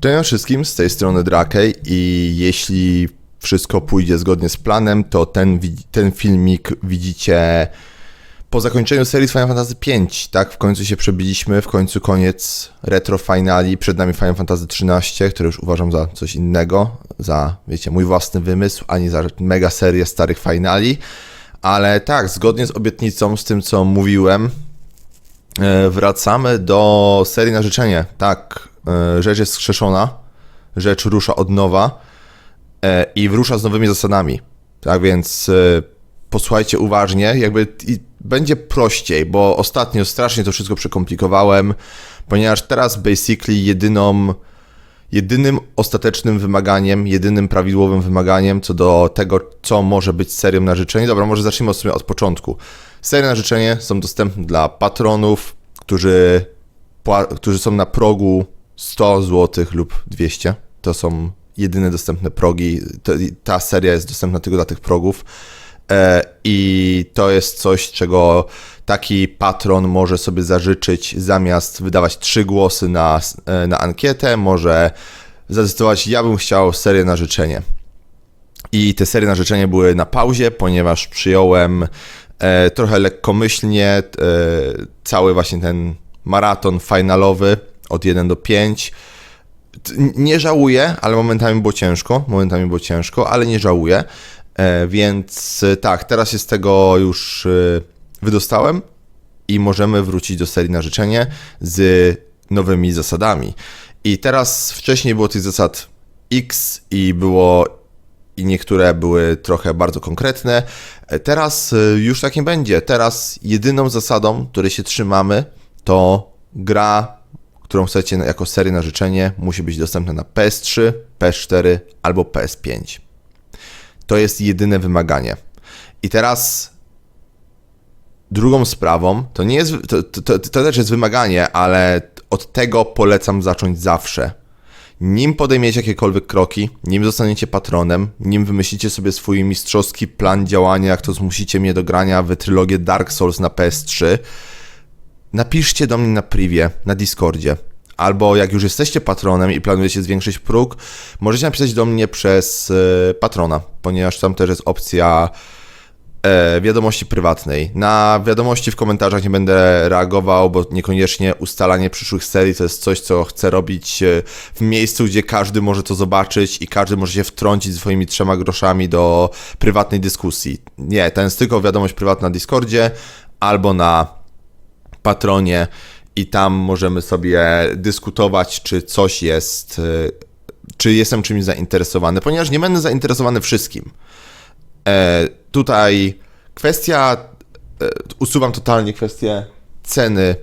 Cześć wszystkim, z tej strony Drakej i jeśli wszystko pójdzie zgodnie z planem, to ten, ten filmik widzicie po zakończeniu serii Final Fantasy V, tak? W końcu się przebiliśmy, w końcu koniec retro finali, przed nami Final Fantasy XIII, które już uważam za coś innego, za, wiecie, mój własny wymysł, ani za mega serię starych finali, ale tak, zgodnie z obietnicą, z tym co mówiłem, E, Wracamy do serii na życzenie. Tak, rzecz jest skrzeszona, rzecz rusza od nowa e, i rusza z nowymi zasadami. Tak więc e, posłuchajcie uważnie, jakby będzie prościej, bo ostatnio strasznie to wszystko przekomplikowałem, ponieważ teraz basically jedyną jedynym ostatecznym wymaganiem, jedynym prawidłowym wymaganiem co do tego, co może być serią na życzenie. Dobra, może zacznijmy od, od początku. Serie na życzenie są dostępne dla patronów, którzy, którzy są na progu 100 zł lub 200. To są jedyne dostępne progi. Ta seria jest dostępna tylko dla tych progów. E, I to jest coś, czego taki patron może sobie zażyczyć zamiast wydawać trzy głosy na, e, na ankietę, może zadecydować, ja bym chciał serię na życzenie. I te serie na życzenie były na pauzie, ponieważ przyjąłem e, trochę lekkomyślnie cały właśnie ten maraton finalowy od 1 do 5. T- Nie żałuję, ale momentami było ciężko, momentami było ciężko, ale nie żałuję. E, więc e, tak, teraz się z tego już e, wydostałem i możemy wrócić do serii na życzenie z nowymi zasadami. I teraz wcześniej było tych zasad X i było i niektóre były trochę bardzo konkretne. Teraz już tak nie będzie. Teraz jedyną zasadą, której się trzymamy, to gra, którą chcecie jako serię na życzenie, musi być dostępna na PS3, PS4 albo PS5. To jest jedyne wymaganie. I teraz drugą sprawą, to nie jest, to, to, to też jest wymaganie, ale od tego polecam zacząć zawsze. Nim podejmiecie jakiekolwiek kroki, nim zostaniecie patronem, nim wymyślicie sobie swój mistrzowski plan działania, jak to zmusicie mnie do grania w trylogię Dark Souls na PS3, napiszcie do mnie na privie, na Discordzie. Albo jak już jesteście patronem i planujecie zwiększyć próg, możecie napisać do mnie przez e, patrona, ponieważ tam też jest opcja e, wiadomości prywatnej. Na wiadomości w komentarzach nie będę reagował, bo niekoniecznie ustalanie przyszłych serii to jest coś, co chcę robić e, w miejscu, gdzie każdy może to zobaczyć i każdy może się wtrącić swoimi trzema groszami do prywatnej dyskusji. Nie, ten jest tylko wiadomość prywatna na Discordzie albo na patronie i tam możemy sobie dyskutować, czy coś jest, e, czy jestem czymś zainteresowany, ponieważ nie będę zainteresowany wszystkim. E, tutaj kwestia, e, usuwam totalnie kwestię ceny,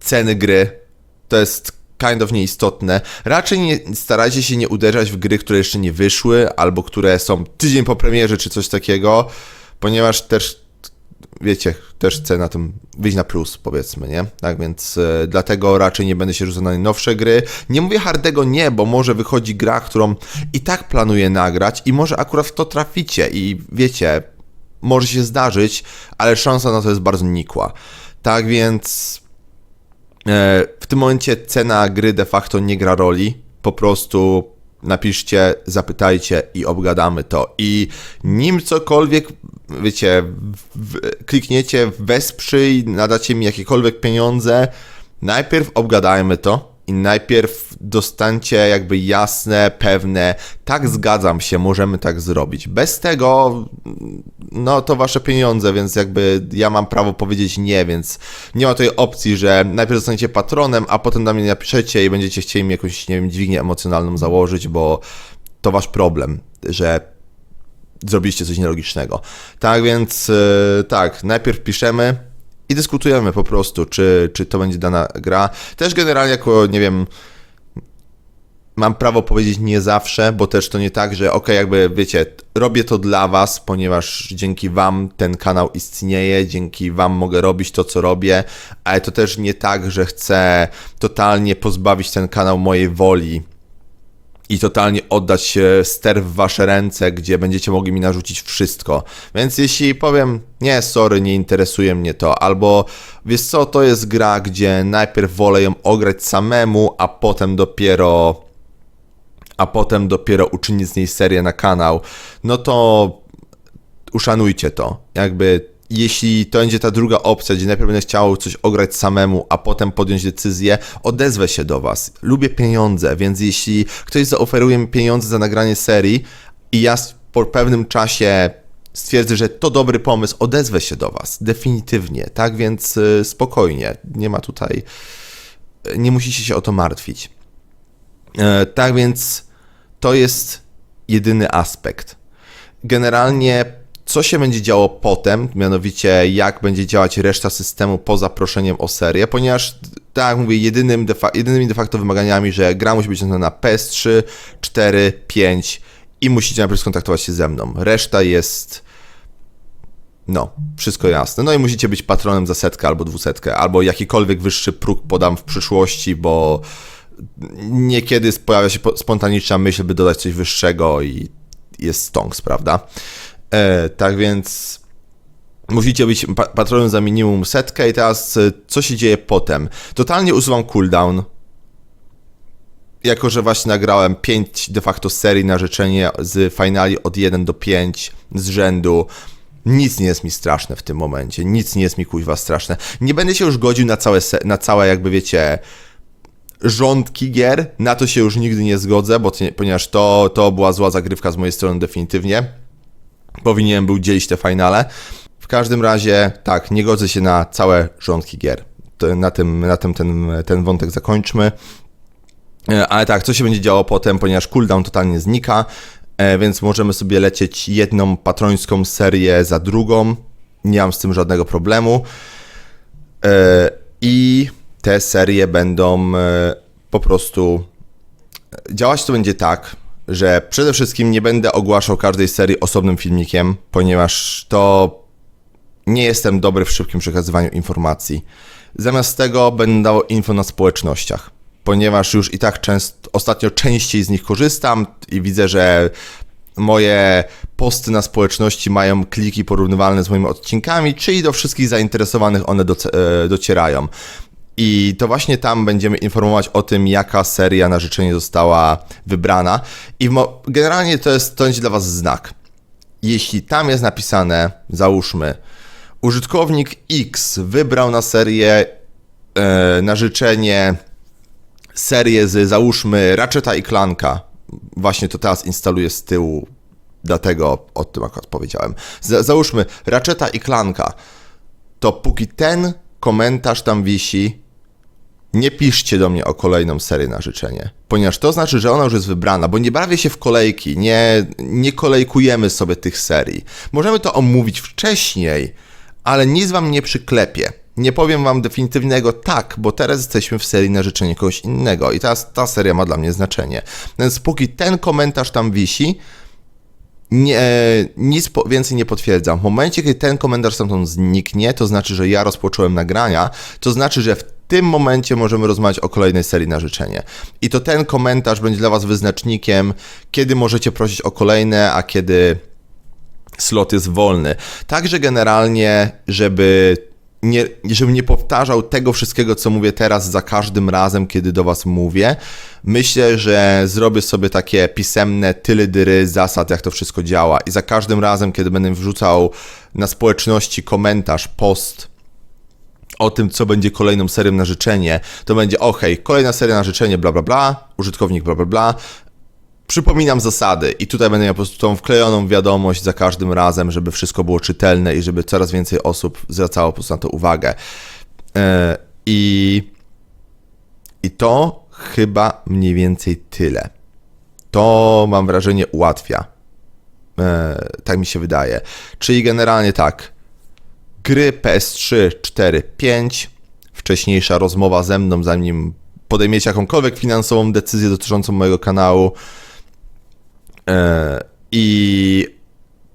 ceny gry, to jest kind of nieistotne. Raczej nie, starajcie się nie uderzać w gry, które jeszcze nie wyszły, albo które są tydzień po premierze, czy coś takiego, ponieważ też wiecie, też chcę na tym wyjść na plus, powiedzmy, nie? Tak więc e, dlatego raczej nie będę się rzucał na najnowsze gry. Nie mówię hardego nie, bo może wychodzi gra, którą i tak planuję nagrać i może akurat w to traficie i wiecie, może się zdarzyć, ale szansa na to jest bardzo nikła. Tak więc e, w tym momencie cena gry de facto nie gra roli. Po prostu napiszcie, zapytajcie i obgadamy to. I nim cokolwiek, wiecie, w, klikniecie wesprzyj, nadacie mi jakiekolwiek pieniądze, najpierw obgadajmy to i najpierw dostańcie jakby jasne, pewne, tak zgadzam się, możemy tak zrobić. Bez tego, no to wasze pieniądze, więc jakby ja mam prawo powiedzieć nie, więc nie ma tej opcji, że najpierw zostaniecie patronem, a potem na mnie napiszecie i będziecie chcieli mi jakąś, nie wiem, dźwignię emocjonalną założyć, bo to wasz problem, że zrobiliście coś nielogicznego. Tak więc, yy, tak, najpierw piszemy i dyskutujemy po prostu, czy, czy to będzie dana gra. Też generalnie jako, nie wiem, mam prawo powiedzieć nie zawsze, bo też to nie tak, że ok, jakby wiecie, robię to dla was, ponieważ dzięki wam ten kanał istnieje, dzięki wam mogę robić to, co robię, ale to też nie tak, że chcę totalnie pozbawić ten kanał mojej woli i totalnie oddać ster w wasze ręce, gdzie będziecie mogli mi narzucić wszystko. Więc jeśli powiem, nie, sorry, nie interesuje mnie to, albo wiesz co, to jest gra, gdzie najpierw wolę ją ograć samemu, a potem dopiero a potem dopiero uczynić z niej serię na kanał, no to uszanujcie to. Jakby jeśli to będzie ta druga opcja, gdzie najpierw będę chciał coś ograć samemu, a potem podjąć decyzję, odezwę się do Was. Lubię pieniądze, więc jeśli ktoś zaoferuje mi pieniądze za nagranie serii i ja po pewnym czasie stwierdzę, że to dobry pomysł, odezwę się do Was. Definitywnie, tak? Więc y, spokojnie. Nie ma tutaj. Nie musicie się o to martwić. E, tak więc to jest jedyny aspekt. Generalnie, co się będzie działo potem, mianowicie jak będzie działać reszta systemu po zaproszeniem o serię, ponieważ, tak jak mówię, jedynym de jedynymi de facto wymaganiami, że gra musi być na PS3, 4, 5 i musicie najpierw skontaktować się ze mną. Reszta jest. No, wszystko jasne. No i musicie być patronem za setkę albo dwusetkę, albo jakikolwiek wyższy próg podam w przyszłości, bo niekiedy pojawia się po- spontaniczna myśl, by dodać coś wyższego i jest stonks, prawda? E, tak więc musicie być pa- patronem za minimum setkę i teraz e, co się dzieje potem? Totalnie usuwam cooldown, jako że właśnie nagrałem 5 de facto serii na życzenie z finali od 1 do 5 z rzędu. Nic nie jest mi straszne w tym momencie, nic nie jest mi kuźwa straszne. Nie będę się już godził na całe, na całe jakby wiecie, rządki gier, na to się już nigdy nie zgodzę, bo ponieważ to, to była zła zagrywka z mojej strony definitywnie. Powinienem był dzielić te finale. W każdym razie, tak, nie godzę się na całe rządki gier. Na tym, na tym ten, ten wątek zakończmy. E, Ale tak, co się będzie działo potem, ponieważ cooldown totalnie znika, e, więc możemy sobie lecieć jedną patrońską serię za drugą. Nie mam z tym żadnego problemu. E, I te serie będą po prostu. Działać to będzie tak, że przede wszystkim nie będę ogłaszał każdej serii osobnym filmikiem, ponieważ to nie jestem dobry w szybkim przekazywaniu informacji. Zamiast tego będę dawał info na społecznościach, ponieważ już i tak często, ostatnio częściej z nich korzystam i widzę, że moje posty na społeczności mają kliki porównywalne z moimi odcinkami, czyli do wszystkich zainteresowanych one doce- e, docierają. I to właśnie tam będziemy informować o tym, jaka seria na życzenie została wybrana. I generalnie to jest to będzie dla Was znak. Jeśli tam jest napisane, załóżmy, użytkownik X wybrał na serię e, na życzenie serię z załóżmy Ratcheta i Clanka. Właśnie to teraz instaluję z tyłu, dlatego o tym akurat powiedziałem. Z- załóżmy Ratcheta i Clanka. To póki ten komentarz tam wisi, nie piszcie do mnie o kolejną serię na życzenie, ponieważ to znaczy, że ona już jest wybrana, bo nie bawię się w kolejki, nie, nie kolejkujemy sobie tych serii. Możemy to omówić wcześniej, ale nic wam nie przyklepię. Nie powiem wam definitywnego tak, bo teraz jesteśmy w serii na życzenie kogoś innego i teraz ta seria ma dla mnie znaczenie. Więc póki ten komentarz tam wisi, nie, nic po, więcej nie potwierdzam. W momencie, kiedy ten komentarz stamtąd zniknie, to znaczy, że ja rozpocząłem nagrania, to znaczy, że w tym momencie możemy rozmawiać o kolejnej serii na życzenie. I to ten komentarz będzie dla Was wyznacznikiem, kiedy możecie prosić o kolejne, a kiedy slot jest wolny. Także generalnie, żeby nie, żebym nie powtarzał tego wszystkiego, co mówię teraz za każdym razem, kiedy do Was mówię, myślę, że zrobię sobie takie pisemne tyly dyry zasad, jak to wszystko działa. I za każdym razem, kiedy będę wrzucał na społeczności komentarz, post o tym, co będzie kolejną serią na życzenie, to będzie ok, kolejna seria na życzenie, bla bla bla, użytkownik bla bla bla. Przypominam zasady i tutaj będę miał po prostu tą wklejoną wiadomość za każdym razem, żeby wszystko było czytelne i żeby coraz więcej osób zwracało po prostu na to uwagę. E, I, I to chyba mniej więcej tyle. To mam wrażenie ułatwia. E, tak mi się wydaje. Czyli generalnie tak. Gry PS3 4, 5. Wcześniejsza rozmowa ze mną, zanim podejmiecie jakąkolwiek finansową decyzję dotyczącą mojego kanału. E, I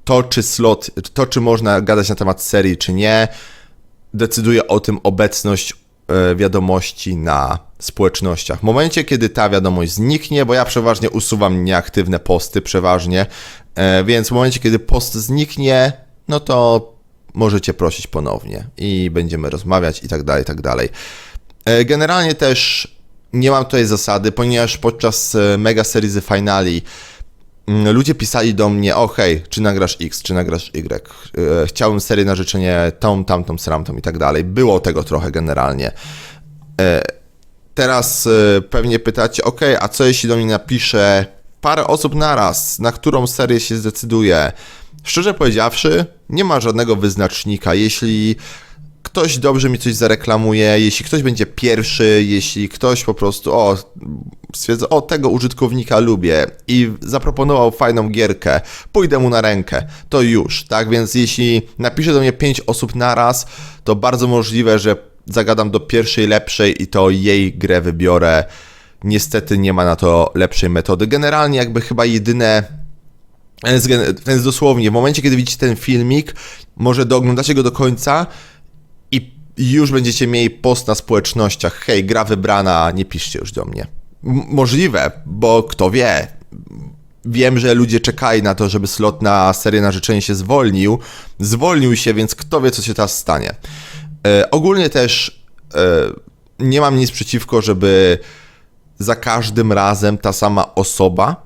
to, czy slot, to, czy można gadać na temat serii, czy nie, decyduje o tym obecność e, wiadomości na społecznościach. W momencie, kiedy ta wiadomość zniknie, bo ja przeważnie usuwam nieaktywne posty, przeważnie, e, więc w momencie, kiedy post zniknie, no to możecie prosić ponownie i będziemy rozmawiać i tak dalej, i tak dalej. Generalnie też nie mam tutaj zasady, ponieważ podczas mega serii finali ludzie pisali do mnie, o hej, czy nagrasz X, czy nagrasz Y. E, Chciałbym serię na życzenie tą, tamtą, sramtą i tak dalej. Było tego trochę generalnie. E, Teraz e, pewnie pytacie, ok, a co jeśli do mnie napisze parę osób naraz, na którą serię się zdecyduje? Szczerze powiedziawszy, nie ma żadnego wyznacznika. Jeśli ktoś dobrze mi coś zareklamuje, jeśli ktoś będzie pierwszy, jeśli ktoś po prostu, o, stwierdza, o, tego użytkownika lubię i zaproponował fajną gierkę, pójdę mu na rękę, to już, tak? Więc jeśli napisze do mnie pięć osób naraz, to bardzo możliwe, że zagadam do pierwszej lepszej i to jej grę wybiorę. Niestety nie ma na to lepszej metody. Generalnie jakby chyba jedyne więc, dosłownie, w momencie, kiedy widzicie ten filmik, może dooglądacie go do końca już będziecie mieli post na społecznościach. Hej, gra wybrana, nie piszcie już do mnie. Możliwe, bo kto wie. Wiem, że ludzie czekali na to, żeby slot na serię na życzenie się zwolnił. Zwolnił się, więc kto wie, co się teraz stanie. E, ogólnie też e, nie mam nic przeciwko, żeby za każdym razem ta sama osoba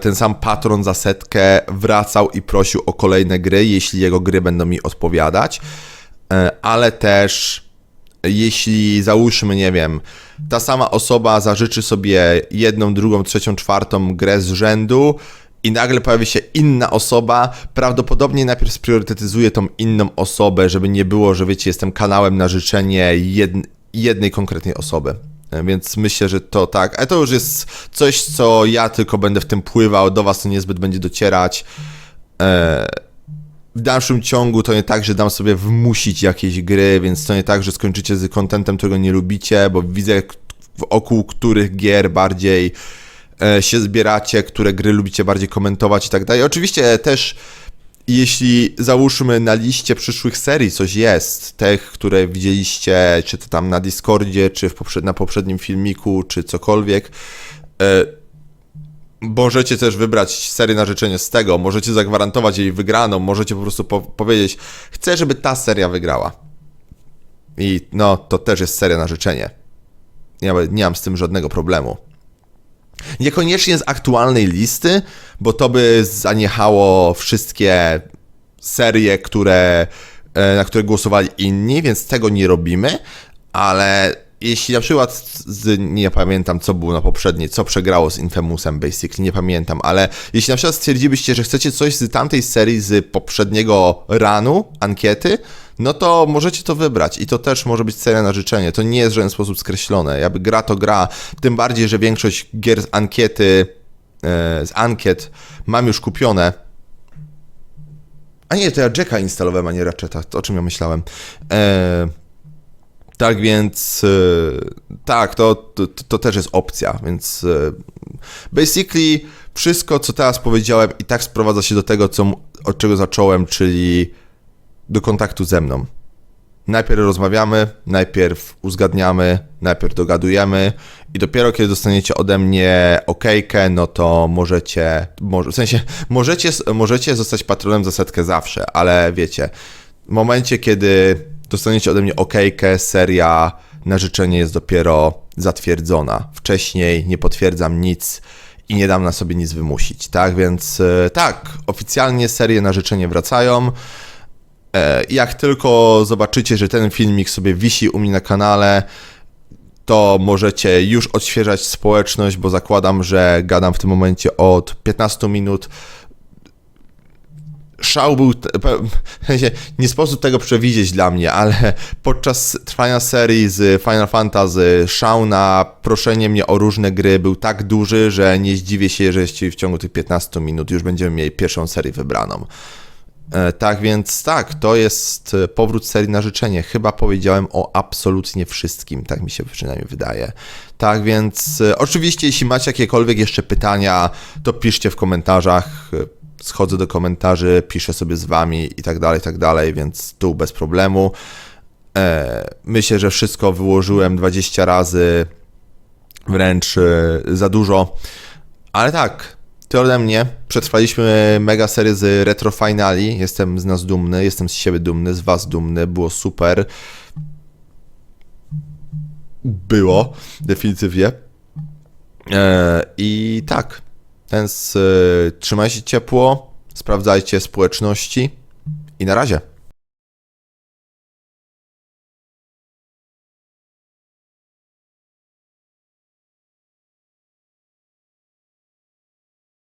ten sam patron za setkę wracał i prosił o kolejne gry, jeśli jego gry będą mi odpowiadać, E, ale też jeśli załóżmy, nie wiem, ta sama osoba zażyczy sobie jedną, drugą, trzecią, czwartą grę z rzędu i nagle pojawi się inna osoba, prawdopodobnie najpierw spriorytetyzuje tą inną osobę, żeby nie było, że wiecie, jestem kanałem na życzenie jedn- jednej konkretnej osoby. E, Więc myślę, że to tak. Ale to już jest coś, co ja tylko będę w tym pływał, do was to niezbyt będzie docierać. E, w dalszym ciągu to nie tak, że dam sobie wmusić jakieś gry, więc to nie tak, że skończycie z kontentem, którego nie lubicie, bo widzę wokół których gier bardziej e, się zbieracie, które gry lubicie bardziej komentować i tak dalej. Oczywiście też jeśli załóżmy na liście przyszłych serii coś jest, tych, które widzieliście, czy to tam na Discordzie, czy na poprzednim filmiku, czy cokolwiek, e, możecie też wybrać serię na życzenie z tego, możecie zagwarantować jej wygraną, możecie po prostu po- powiedzieć, chcę, żeby ta seria wygrała. I no, to też jest seria na życzenie. Ja nie mam z tym żadnego problemu. Niekoniecznie z aktualnej listy, bo to by zaniechało wszystkie serie, które, e, na które głosowali inni, więc tego nie robimy, ale jeśli na przykład z, nie pamiętam co było na poprzedniej, co przegrało z Infamousem basically, nie pamiętam, ale jeśli na przykład stwierdzilibyście, że chcecie coś z tamtej serii z poprzedniego ranu, ankiety, no to możecie to wybrać i to też może być seria na życzenie. To nie jest w żaden sposób skreślone. Jakby gra to gra, tym bardziej, że większość gier z ankiety, e, z ankiet mam już kupione. A nie, to ja Jacka instalowałem, a nie Ratcheta. To o czym ja myślałem. E, tak więc e, tak, to, to, to też jest opcja, więc basically wszystko, co teraz powiedziałem i tak sprowadza się do tego, co, od czego zacząłem, czyli do kontaktu ze mną. Najpierw rozmawiamy, najpierw uzgadniamy, najpierw dogadujemy i dopiero kiedy dostaniecie ode mnie okejkę, no to możecie, może, w sensie możecie, możecie zostać patronem za setkę zawsze, ale wiecie, w momencie kiedy dostaniecie ode mnie okejkę, seria na życzenie jest dopiero zatwierdzona. Wcześniej nie potwierdzam nic i nie dam na sobie nic wymusić, tak? Więc e, tak, oficjalnie serie na życzenie wracają. E, Jak tylko zobaczycie, że ten filmik sobie wisi u mnie na kanale, to możecie już odświeżać społeczność, bo zakładam, że gadam w tym momencie od 15 minut. Szał był, nie sposób tego przewidzieć dla mnie, ale podczas trwania serii z Final Fantasy szał na proszenie mnie o różne gry był tak duży, że nie zdziwię się, że jeśli w ciągu tych 15 minut już będziemy mieli pierwszą serię wybraną. E, Tak więc tak, to jest e, powrót serii na życzenie. Chyba powiedziałem o absolutnie wszystkim, tak mi się przynajmniej wydaje. Tak więc e, oczywiście, jeśli macie jakiekolwiek jeszcze pytania, to piszcie w komentarzach. Schodzę do komentarzy, piszę sobie z wami i tak dalej, i tak dalej, więc tu bez problemu. Myślę, że wszystko wyłożyłem 20 razy, wręcz za dużo. Ale tak, ty ode mnie. Przetrwaliśmy mega serię z retro finali. Jestem z nas dumny, jestem z siebie dumny, z was dumny. Było super. Było, definitywnie. E, I tak, więc e, trzymajcie ciepło, sprawdzajcie społeczności i na razie.